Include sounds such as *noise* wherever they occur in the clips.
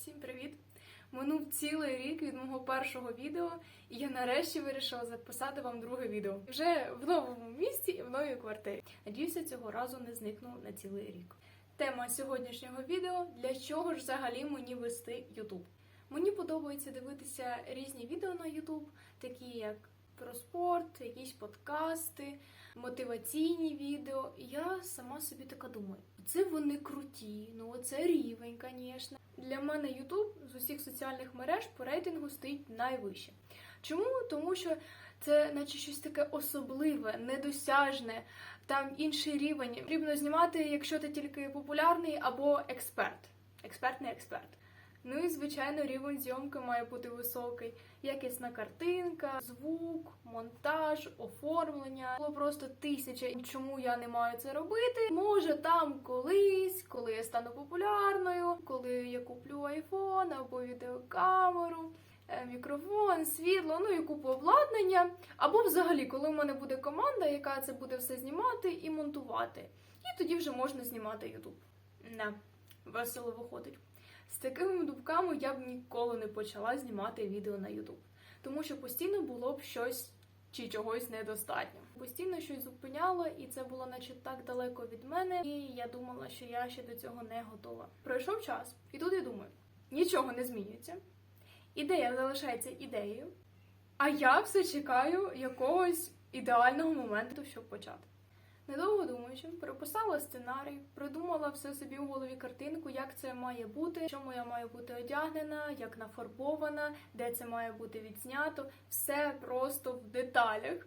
Всім привіт! Минув цілий рік від мого першого відео, і я нарешті вирішила записати вам друге відео. Вже в новому місті і в новій квартирі. Надіюся, цього разу не зникну на цілий рік. Тема сьогоднішнього відео для чого ж взагалі мені вести YouTube. Мені подобається дивитися різні відео на YouTube, такі як про спорт, якісь подкасти, мотиваційні відео. І я сама собі така думаю: це вони круті, ну це рівень, звісно. Для мене YouTube з усіх соціальних мереж по рейтингу стоїть найвище. Чому? Тому що це наче щось таке особливе, недосяжне, там інший рівень. Потрібно знімати, якщо ти тільки популярний або експерт. Експерт не експерт. Ну і звичайно, рівень зйомки має бути високий. Якісна картинка, звук, монтаж, оформлення. Було просто тисяча. Чому я не маю це робити? Може, там колись, коли я стану популярною, коли я куплю айфон або відеокамеру. е, Мікрофон, світло, ну і купу обладнання. Або взагалі, коли в мене буде команда, яка це буде все знімати і монтувати. І тоді вже можна знімати YouTube. Не, весело виходить. З такими думками я б ніколи не почала знімати відео на YouTube, тому що постійно було б щось чи чогось недостатньо. Постійно щось зупиняло, і це було наче так далеко від мене, і я думала, що я ще до цього не готова. Пройшов час, і тут я думаю, нічого не змінюється. Ідея залишається ідеєю, а я все чекаю якогось ідеального моменту, щоб почати. Недовго думаючи, прописала сценарій, придумала все собі у голові картинку, як це має бути, чому я маю бути одягнена, як нафарбована, де це має бути відзнято. Все просто в деталях.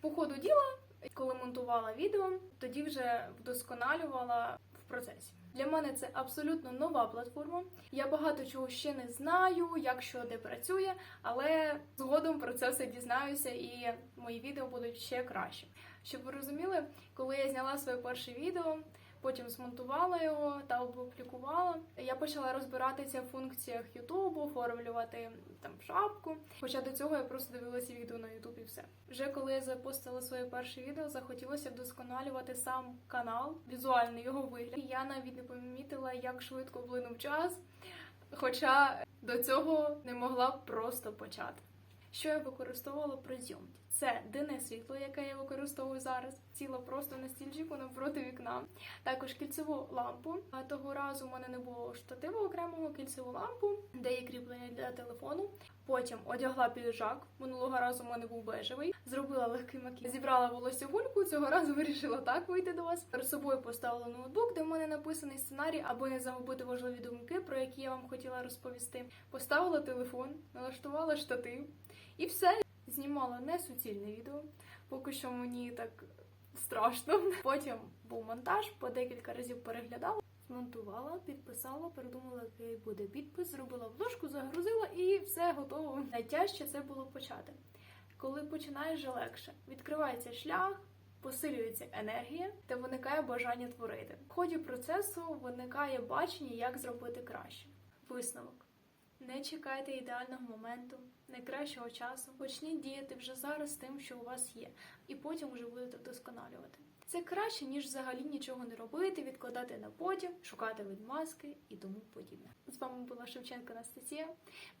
По ходу діла, коли монтувала відео, тоді вже вдосконалювала в процесі. Для мене це абсолютно нова платформа. Я багато чого ще не знаю, як що де працює, але згодом про це все дізнаюся, і мої відео будуть ще краще. Щоб ви розуміли, коли я зняла своє перше відео, потім змонтувала його та опублікувала, я почала розбиратися в функціях Ютубу, оформлювати там шапку. Хоча до цього я просто дивилася відео на Ютуб і все. Вже коли я запостила своє перше відео, захотілося вдосконалювати сам канал, візуальний його вигляд. Я навіть не помітила, як швидко плинув час. Хоча до цього не могла просто почати. Що я використовувала при зйомці? Це денне світло, яке я використовую зараз, ціла просто на стільчику навпроти вікна. Також кільцеву лампу. А того разу в мене не було штативу окремого кільцеву лампу, де є кріплення для телефону. Потім одягла піджак. Минулого разу в мене був бежевий. Зробила легкий макіяж. Зібрала волосся гульку. Цього разу вирішила так вийти до вас. Перед собою поставила ноутбук, де в мене написаний сценарій, аби не загубити важливі думки, про які я вам хотіла розповісти. Поставила телефон, налаштувала штатив. І все, знімала не суцільне відео. Поки що мені так страшно. *laughs* Потім був монтаж, по декілька разів переглядала, змонтувала, підписала, придумала, який буде підпис, зробила обложку, загрузила і все готово. Найтяжче це було почати. Коли починаєш легше, відкривається шлях. Посилюється енергія та виникає бажання творити. В ході процесу виникає бачення, як зробити краще. Висновок. Не чекайте ідеального моменту, найкращого часу. Почніть діяти вже зараз тим, що у вас є, і потім вже будете вдосконалювати. Це краще, ніж взагалі нічого не робити, відкладати на потім, шукати відмазки і тому подібне. З вами була Шевченко Анастасія.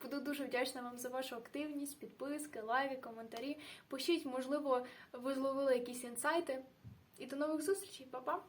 Буду дуже вдячна вам за вашу активність, підписки, лайки, коментарі. Пишіть, можливо, ви зловили якісь інсайти. І до нових зустрічей, Па-па!